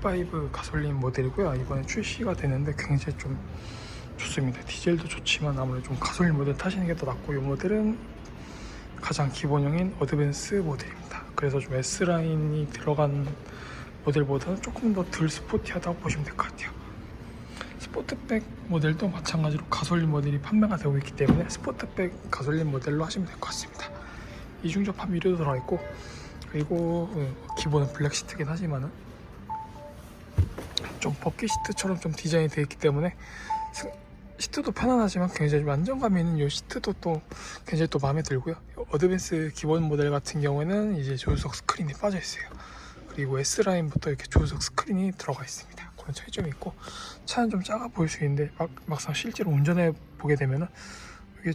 Q5 가솔린 모델이고요. 이번에 출시가 되는데 굉장히 좀 좋습니다. 디젤도 좋지만 아무래도 좀 가솔린 모델 타시는 게 더 낫고 이 모델은 가장 기본형인 어드밴스 모델입니다. 그래서 좀 S라인이 들어간 모델보다는 조금 더 덜 스포티하다고 보시면 될 것 같아요. 스포트백 모델도 마찬가지로 가솔린 모델이 판매가 되고 있기 때문에 스포트백 가솔린 모델로 하시면 될 것 같습니다. 이중접합 유리도 들어가 있고 그리고 어, 기본은 블랙 시트긴 하지만은 좀 버킷 시트처럼 좀 디자인이 되어 있기 때문에 스- 시트도 편안하지만 굉장히 좀 안정감 있는 이 시트도 또 굉장히 또 마음에 들고요. 어드밴스 기본 모델 같은 경우에는 이제 조수석 스크린이 빠져 있어요. 그리고 S 라인부터 이렇게 조수석 스크린이 들어가 있습니다. 그런 차이점이 있고 차는 좀 작아 보일 수 있는데 막, 막상 실제로 운전해 보게 되면은 이게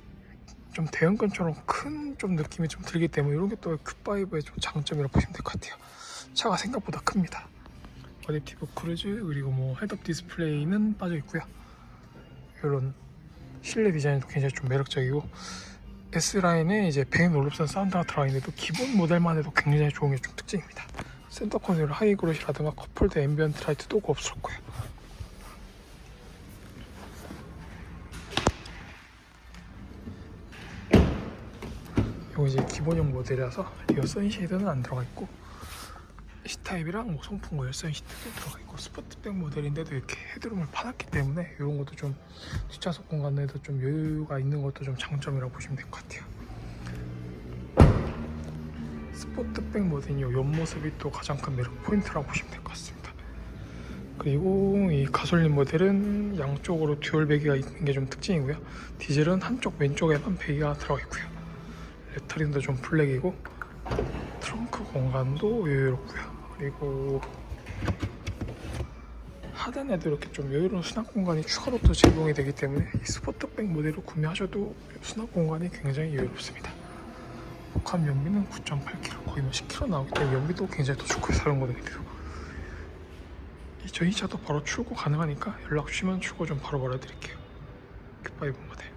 좀 대형견처럼 큰 좀 느낌이 좀 들기 때문에 이런 게 또 큐5의 좀 장점이라고 보시면 될 것 같아요. 차가 생각보다 큽니다. 어댑티브 크루즈 그리고 뭐 헤드업 디스플레이는 빠져 있고요. 이런 실내 디자인도 굉장히 좀 매력적이고 S 라인에 이제 베인 올롭슨 사운드가 들어가 있는데도 기본 모델만 해도 굉장히 좋은 게 좀 특징입니다. 센터 콘솔 하이그로시라든가 커플드 앰비언트 라이트도 고급스럽고요. 이거 이제 기본형 모델이라서 리어 선쉐이드는 안 들어가 있고 C타입이랑 뭐 송풍구 열선 시트도 들어가 있고 스포트백 모델인데도 이렇게 헤드룸을 파놨기 때문에 이런 것도 좀 뒷좌석 공간에도 좀 여유가 있는 것도 좀 장점이라고 보시면 될 것 같아요. 스포트백 모델이 옆모습이 또 가장 큰 매력 포인트라고 보시면 될 것 같습니다. 그리고 이 가솔린 모델은 양쪽으로 듀얼 배기가 있는 게 좀 특징이고요. 디젤은 한쪽 왼쪽에만 배기가 들어가 있고요. 레터링도 좀 블랙이고 트렁크 공간도 여유롭고요. 그리고 하단에도 이렇게 좀 여유로운 수납 공간이 추가로 또 제공이 되기 때문에 이 스포트백 모델을 구매하셔도 수납 공간이 굉장히 여유롭습니다. 복합 연비는 9.8km, 거의 뭐 10km 나오기 때문에 연비도 굉장히 더 거등에 비해서. 이 저희 차도 바로 출고 가능하니까 연락 주시면 출고 좀 바로 바로 해드릴게요. 큐파이브 모델.